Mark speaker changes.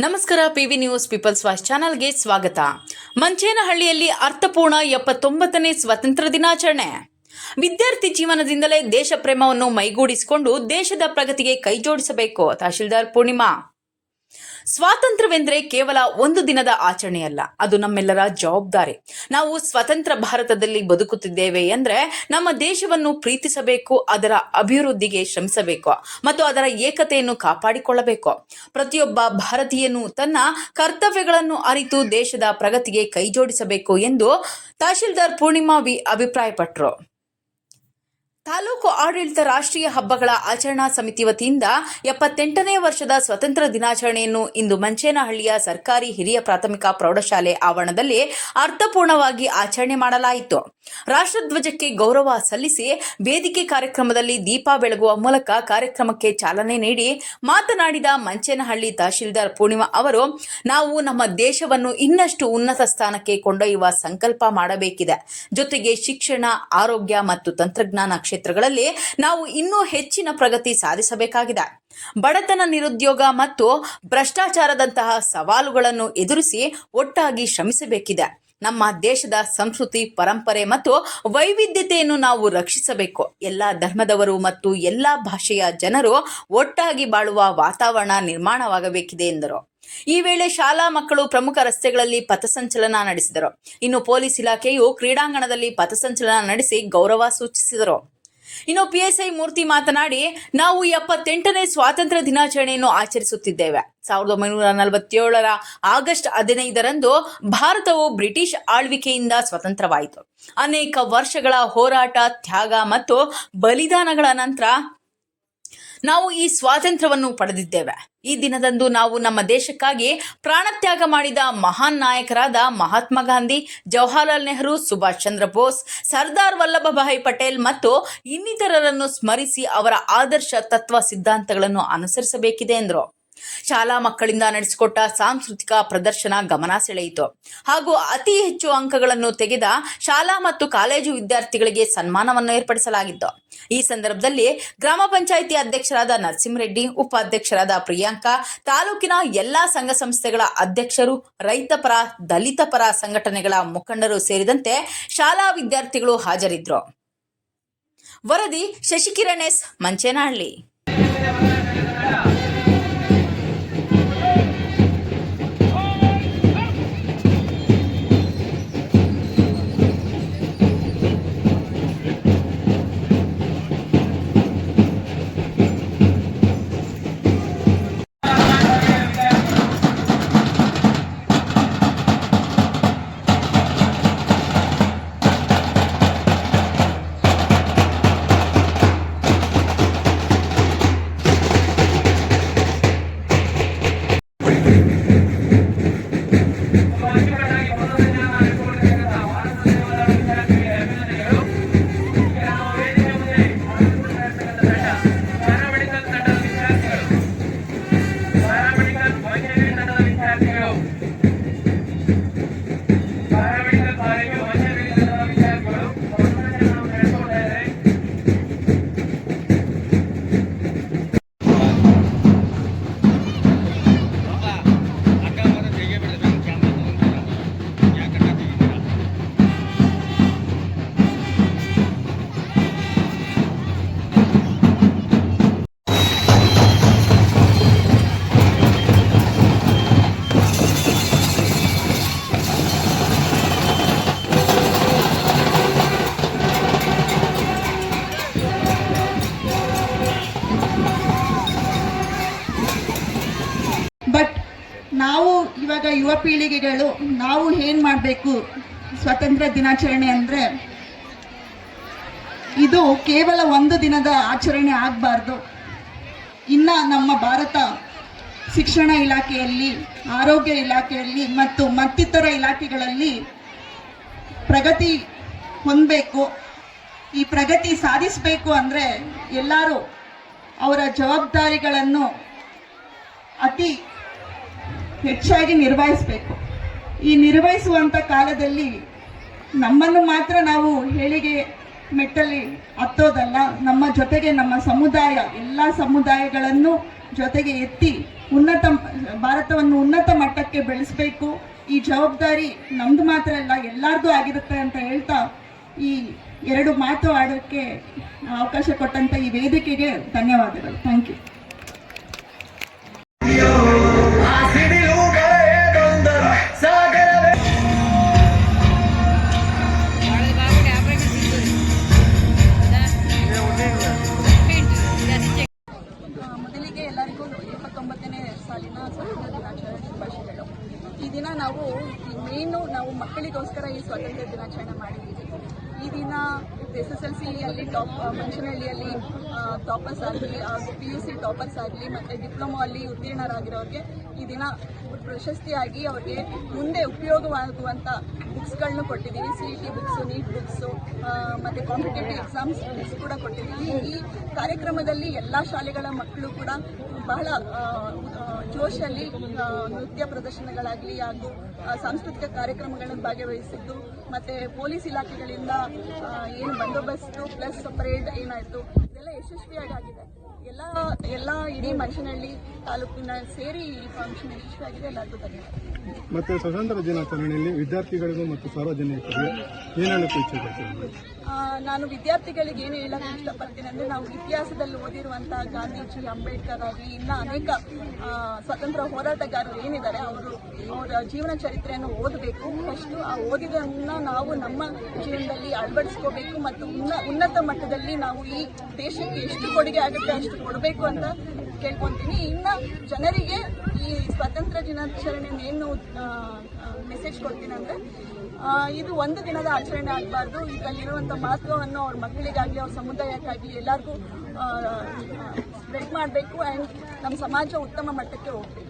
Speaker 1: ನಮಸ್ಕಾರ, PV news people's voice ಚಾನಲ್ಗೆ ಸ್ವಾಗತ. ಮಂಚೇನಹಳ್ಳಿಯಲ್ಲಿ ಅರ್ಥಪೂರ್ಣ ಎಪ್ಪತ್ತೊಂಬತ್ತನೇ ಸ್ವಾತಂತ್ರ್ಯ ದಿನಾಚರಣೆ. ವಿದ್ಯಾರ್ಥಿ ಜೀವನದಿಂದಲೇ ದೇಶ ಪ್ರೇಮವನ್ನು ಮೈಗೂಡಿಸಿಕೊಂಡು ದೇಶದ ಪ್ರಗತಿಗೆ ಕೈಜೋಡಿಸಬೇಕು. ತಹಶೀಲ್ದಾರ್ ಪೂರ್ಣಿಮಾ. ಸ್ವಾತಂತ್ರ್ಯವೆಂದರೆ ಕೇವಲ ಒಂದು ದಿನದ ಆಚರಣೆಯಲ್ಲ, ಅದು ನಮ್ಮೆಲ್ಲರ ಜವಾಬ್ದಾರಿ. ನಾವು ಸ್ವತಂತ್ರ ಭಾರತದಲ್ಲಿ ಬದುಕುತ್ತಿದ್ದೇವೆ ಅಂದ್ರೆ ನಮ್ಮ ದೇಶವನ್ನು ಪ್ರೀತಿಸಬೇಕು, ಅದರ ಅಭಿವೃದ್ಧಿಗೆ ಶ್ರಮಿಸಬೇಕು ಮತ್ತು ಅದರ ಏಕತೆಯನ್ನು ಕಾಪಾಡಿಕೊಳ್ಳಬೇಕು. ಪ್ರತಿಯೊಬ್ಬ ಭಾರತೀಯನು ತನ್ನ ಕರ್ತವ್ಯಗಳನ್ನು ಅರಿತು ದೇಶದ ಪ್ರಗತಿಗೆ ಕೈಜೋಡಿಸಬೇಕು ಎಂದು ತಹಶೀಲ್ದಾರ್ ಪೂರ್ಣಿಮಾ ವಿ ಅಭಿಪ್ರಾಯಪಟ್ಟರು ತಾಲೂಕು ಆಡಳಿತ ರಾಷ್ಟ್ರೀಯ ಹಬ್ಬಗಳ ಆಚರಣಾ ಸಮಿತಿ ವತಿಯಿಂದ ಎಪ್ಪತ್ತೆಂಟನೇ ವರ್ಷದ ಸ್ವತಂತ್ರ ದಿನಾಚರಣೆಯನ್ನು ಇಂದು ಮಂಚೇನಹಳ್ಳಿಯ ಸರ್ಕಾರಿ ಹಿರಿಯ ಪ್ರಾಥಮಿಕ ಪ್ರೌಢಶಾಲೆ ಆವರಣದಲ್ಲಿ ಅರ್ಥಪೂರ್ಣವಾಗಿ ಆಚರಣೆ ಮಾಡಲಾಯಿತು. ರಾಷ್ಟ್ರಧ್ವಜಕ್ಕೆ ಗೌರವ ಸಲ್ಲಿಸಿ ವೇದಿಕೆ ಕಾರ್ಯಕ್ರಮದಲ್ಲಿ ದೀಪ ಬೆಳಗುವ ಮೂಲಕ ಕಾರ್ಯಕ್ರಮಕ್ಕೆ ಚಾಲನೆ ನೀಡಿ ಮಾತನಾಡಿದ ಮಂಚೇನಹಳ್ಳಿ ತಹಶೀಲ್ದಾರ್ ಪೂರ್ಣಿಮಾ ಅವರು, ನಾವು ನಮ್ಮ ದೇಶವನ್ನು ಇನ್ನಷ್ಟು ಉನ್ನತ ಸ್ಥಾನಕ್ಕೆ ಕೊಂಡೊಯ್ಯುವ ಸಂಕಲ್ಪ ಮಾಡಬೇಕಿದೆ. ಜೊತೆಗೆ ಶಿಕ್ಷಣ, ಆರೋಗ್ಯ ಮತ್ತು ತಂತ್ರಜ್ಞಾನ ಕ್ಷೇತ್ರಗಳಲ್ಲಿ ನಾವು ಇನ್ನೂ ಹೆಚ್ಚಿನ ಪ್ರಗತಿ ಸಾಧಿಸಬೇಕಾಗಿದೆ. ಬಡತನ ನಿರುದ್ಯೋಗ ಮತ್ತು ಭ್ರಷ್ಟಾಚಾರದಂತಹ ಸವಾಲುಗಳನ್ನು ಎದುರಿಸಿ ಒಟ್ಟಾಗಿ ಶ್ರಮಿಸಬೇಕಿದೆ. ನಮ್ಮ ದೇಶದ ಸಂಸ್ಕೃತಿ, ಪರಂಪರೆ ಮತ್ತು ವೈವಿಧ್ಯತೆಯನ್ನು ನಾವು ರಕ್ಷಿಸಬೇಕು. ಎಲ್ಲ ಧರ್ಮದವರು ಮತ್ತು ಎಲ್ಲ ಭಾಷೆಯ ಜನರು ಒಟ್ಟಾಗಿ ಬಾಳುವ ವಾತಾವರಣ ನಿರ್ಮಾಣವಾಗಬೇಕಿದೆ ಎಂದರು. ಈ ವೇಳೆ ಶಾಲಾ ಮಕ್ಕಳು ಪ್ರಮುಖ ರಸ್ತೆಗಳಲ್ಲಿ ಪಥಸಂಚಲನ ನಡೆಸಿದರು. ಇನ್ನು ಪೊಲೀಸ್ ಇಲಾಖೆಯು ಕ್ರೀಡಾಂಗಣದಲ್ಲಿ ಪಥಸಂಚಲನ ನಡೆಸಿ ಗೌರವ ಸೂಚಿಸಿದರು. ಇನ್ನು ಪಿಎಸ್ಐ ಮೂರ್ತಿ ಮಾತನಾಡಿ, ನಾವು ಎಪ್ಪತ್ತೆಂಟನೇ ಸ್ವಾತಂತ್ರ್ಯ ದಿನಾಚರಣೆಯನ್ನು ಆಚರಿಸುತ್ತಿದ್ದೇವೆ. ಸಾವಿರದ ಒಂಬೈನೂರ ನಲವತ್ತೇಳರ ಆಗಸ್ಟ್ ಹದಿನೈದರಂದು ಭಾರತವು ಬ್ರಿಟಿಷ್ ಆಳ್ವಿಕೆಯಿಂದ ಸ್ವತಂತ್ರವಾಯಿತು. ಅನೇಕ ವರ್ಷಗಳ ಹೋರಾಟ, ತ್ಯಾಗ ಮತ್ತು ಬಲಿದಾನಗಳ ನಂತರ ನಾವು ಈ ಸ್ವಾತಂತ್ರ್ಯವನ್ನು ಪಡೆದಿದ್ದೇವೆ. ಈ ದಿನದಂದು ನಾವು ನಮ್ಮ ದೇಶಕ್ಕಾಗಿ ಪ್ರಾಣತ್ಯಾಗ ಮಾಡಿದ ಮಹಾನ್ ನಾಯಕರಾದ ಮಹಾತ್ಮ ಗಾಂಧಿ, ಜವಾಹರಲಾಲ್ ನೆಹರು, ಸುಭಾಷ್ ಚಂದ್ರ ಬೋಸ್, ಸರ್ದಾರ್ ವಲ್ಲಭಭಾಯಿ ಪಟೇಲ್ ಮತ್ತು ಇನ್ನಿತರರನ್ನು ಸ್ಮರಿಸಿ ಅವರ ಆದರ್ಶ ತತ್ವ ಸಿದ್ಧಾಂತಗಳನ್ನು ಅನುಸರಿಸಬೇಕಿದೆ ಎಂದರು. ಶಾಲಾ ಮಕ್ಕಳಿಂದ ನಡೆಸಿಕೊಟ್ಟ ಸಾಂಸ್ಕೃತಿಕ ಪ್ರದರ್ಶನ ಗಮನ ಸೆಳೆಯಿತು. ಹಾಗೂ ಅತಿ ಹೆಚ್ಚು ಅಂಕಗಳನ್ನು ತೆಗೆದ ಶಾಲಾ ಮತ್ತು ಕಾಲೇಜು ವಿದ್ಯಾರ್ಥಿಗಳಿಗೆ ಸನ್ಮಾನವನ್ನು ಏರ್ಪಡಿಸಲಾಗಿತ್ತು. ಈ ಸಂದರ್ಭದಲ್ಲಿ ಗ್ರಾಮ ಪಂಚಾಯಿತಿ ಅಧ್ಯಕ್ಷರಾದ ನರಸಿಂಹರೆಡ್ಡಿ, ಉಪಾಧ್ಯಕ್ಷರಾದ ಪ್ರಿಯಾಂಕಾ, ತಾಲೂಕಿನ ಎಲ್ಲಾ ಸಂಘ ಸಂಸ್ಥೆಗಳ ಅಧ್ಯಕ್ಷರು ರೈತಪರ ದಲಿತ ಪರ ಸಂಘಟನೆಗಳ ಮುಖಂಡರು ಸೇರಿದಂತೆ ಶಾಲಾ ವಿದ್ಯಾರ್ಥಿಗಳು ಹಾಜರಿದ್ರು ವರದಿ ಶಶಿಕಿರಣ್ ಎಸ್. ಮಂಚೇನಹಳ್ಳಿ.
Speaker 2: Gracias. ನಾವು ಇವಾಗ ಯುವ ಪೀಳಿಗೆಗಳು, ನಾವು ಏನು ಮಾಡಬೇಕು? ಸ್ವಾತಂತ್ರ್ಯ ದಿನಾಚರಣೆ ಅಂದರೆ ಇದು ಕೇವಲ ಒಂದು ದಿನದ ಆಚರಣೆ ಆಗಬಾರ್ದು. ಇನ್ನು ನಮ್ಮ ಭಾರತ ಶಿಕ್ಷಣ ಇಲಾಖೆಯಲ್ಲಿ, ಆರೋಗ್ಯ ಇಲಾಖೆಯಲ್ಲಿ ಮತ್ತು ಮತ್ತಿತರ ಇಲಾಖೆಗಳಲ್ಲಿ ಪ್ರಗತಿ ಹೊಂದಬೇಕು. ಈ ಪ್ರಗತಿ ಸಾಧಿಸಬೇಕು ಅಂದರೆ ಎಲ್ಲರೂ ಅವರ ಜವಾಬ್ದಾರಿಗಳನ್ನು ಅತಿ ಹೆಚ್ಚಾಗಿ ನಿರ್ವಹಿಸಬೇಕು. ಈ ನಿರ್ವಹಿಸುವಂಥ ಕಾಲದಲ್ಲಿ ನಮ್ಮನ್ನು ಮಾತ್ರ ನಾವು ಹೇಳಿಗೆ ಮೆಟ್ಟಲ್ಲಿ ಹತ್ತೋದಲ್ಲ, ನಮ್ಮ ಜೊತೆಗೆ ನಮ್ಮ ಸಮುದಾಯ, ಎಲ್ಲ ಸಮುದಾಯಗಳನ್ನು ಜೊತೆಗೆ ಎತ್ತಿ ಉನ್ನತ ಭಾರತವನ್ನು ಉನ್ನತ ಮಟ್ಟಕ್ಕೆ ಬೆಳೆಸಬೇಕು. ಈ ಜವಾಬ್ದಾರಿ ನಮ್ದು ಮಾತ್ರ ಅಲ್ಲ, ಎಲ್ಲಾರ್ದು ಆಗಿರುತ್ತೆ ಅಂತ ಹೇಳ್ತಾ ಈ ಎರಡು ಮಾತು ಆಡೋಕ್ಕೆ ಅವಕಾಶ ಕೊಟ್ಟಂತ ಈ ವೇದಿಕೆಗೆ ಧನ್ಯವಾದಗಳು. ಥ್ಯಾಂಕ್ ಯು
Speaker 3: ದಿನ ನಾವು ಮೇನು ನಾವು ಮಕ್ಕಳಿಗೋಸ್ಕರ ಈ ಸ್ವಾತಂತ್ರ್ಯ ದಿನಾಚರಣೆ ಮಾಡಿದ್ದೀವಿ. ಈ ದಿನ ಎಸ್ ಎಸ್ ಎಲ್ ಸಿಯಲ್ಲಿ ಟಾಪ್ ಮಂಚನಹಳ್ಳಿಯಲ್ಲಿ ಟಾಪರ್ಸ್ ಆಗಲಿ ಹಾಗೂ ಪಿ ಯು ಸಿ ಟಾಪರ್ಸ್ ಆಗಲಿ, ಮತ್ತು ಡಿಪ್ಲೊಮಾ ಅಲ್ಲಿ ಉತ್ತೀರ್ಣರಾಗಿರೋರಿಗೆ ಈ ದಿನ ಪ್ರಶಸ್ತಿಯಾಗಿ ಅವ್ರಿಗೆ ಮುಂದೆ ಉಪಯೋಗವಾಗುವಂಥ ಬುಕ್ಸ್ಗಳನ್ನ ಕೊಟ್ಟಿದ್ದೀವಿ C E T books NEET books ಮತ್ತು ಕಾಂಪಿಟೇಟಿವ್ ಎಕ್ಸಾಮ್ಸ್ ಬುಕ್ಸ್ ಕೂಡ ಕೊಟ್ಟಿದ್ದೀವಿ ಈ ಕಾರ್ಯಕ್ರಮದಲ್ಲಿ ಎಲ್ಲ ಶಾಲೆಗಳ ಮಕ್ಕಳು ಕೂಡ ಬಹಳ ಜೋಶಲ್ಲಿ ನೃತ್ಯ ಪ್ರದರ್ಶನಗಳಾಗಲಿ ಹಾಗೂ ಸಾಂಸ್ಕೃತಿಕ ಕಾರ್ಯಕ್ರಮಗಳನ್ನು ಭಾಗವಹಿಸಿದ್ದು ಮತ್ತು ಪೊಲೀಸ್ ಇಲಾಖೆಗಳಿಂದ ಏನು ಬಂದೋಬಸ್ತು ಪ್ಲಸ್ ಪರೇಡ್ ಏನಾಯ್ತು? ಯಶಸ್ವಿಯಾಗಿ ಆಗಿದೆ ಎಲ್ಲ ಎಲ್ಲ ಇಡೀ ಮನುಷ್ಯನಹಳ್ಳಿ ತಾಲೂಕಿನ ಸೇರಿ ಈ ಫಂಕ್ಷನ್ ಯಶಸ್ವಿಯಾಗಿದೆ. ಎಲ್ಲರಿಗೂ ಧನ್ಯವಾದ.
Speaker 4: ಮತ್ತೆ ಸ್ವತಂತ್ರ ದಿನಾಚರಣೆಯಲ್ಲಿ ವಿದ್ಯಾರ್ಥಿಗಳಿಗೂ ಮತ್ತು ಸಾರ್ವಜನಿಕರಿಗೆ ಏನು ಹೇಳಕ್ಕೆ ಇಚ್ಛೆ
Speaker 3: ನಾನು ವಿದ್ಯಾರ್ಥಿಗಳಿಗೆ ಏನು ಹೇಳಕ್ಕೆ ಇಷ್ಟಪಡ್ತೀನಿ ಅಂದ್ರೆ ನಾವು ಇತಿಹಾಸದಲ್ಲಿ ಓದಿರುವಂತಹ ಗಾಂಧೀಜಿ ಅಂಬೇಡ್ಕರ್ ಆಗಿ ಇನ್ನ ಅನೇಕ ಸ್ವತಂತ್ರ ಹೋರಾಟಗಾರರು ಏನಿದ್ದಾರೆ ಅವರು ಅವರ ಜೀವನ ಚರಿತ್ರೆಯನ್ನು ಓದಬೇಕು. ಫಸ್ಟು ಆ ಓದಿದನ್ನ ನಾವು ನಮ್ಮ ಜೀವನದಲ್ಲಿ ಅಳವಡಿಸ್ಕೋಬೇಕು ಮತ್ತು ಉನ್ನ ಉನ್ನತ ಮಟ್ಟದಲ್ಲಿ ನಾವು ಈ ದೇಶಕ್ಕೆ ಎಷ್ಟು ಕೊಡುಗೆ ಆಗುತ್ತೆ ಅಷ್ಟು ಕೊಡಬೇಕು ಅಂತ ಕೇಳ್ಕೊತೀನಿ. ಇನ್ನು ಜನರಿಗೆ ಈ ಸ್ವಾತಂತ್ರ್ಯ ದಿನಾಚರಣೆ ಏನು ಮೆಸೇಜ್ ಕೊಡ್ತೀನಿ ಅಂದರೆ ಇದು ಒಂದು ದಿನದ ಆಚರಣೆ ಆಗಬಾರ್ದು. ಇದರಲ್ಲಿರುವಂಥ ಮಹತ್ವವನ್ನು ಅವ್ರ ಮಕ್ಕಳಿಗಾಗಲಿ ಅವ್ರ ಸಮುದಾಯಕ್ಕಾಗಿ ಎಲ್ಲರಿಗೂ ಸ್ಪ್ರೆಡ್ ಮಾಡಬೇಕು ಆ್ಯಂಡ್ ನಮ್ಮ ಸಮಾಜ ಉತ್ತಮ ಮಟ್ಟಕ್ಕೆ ಹೋಗಬೇಕು.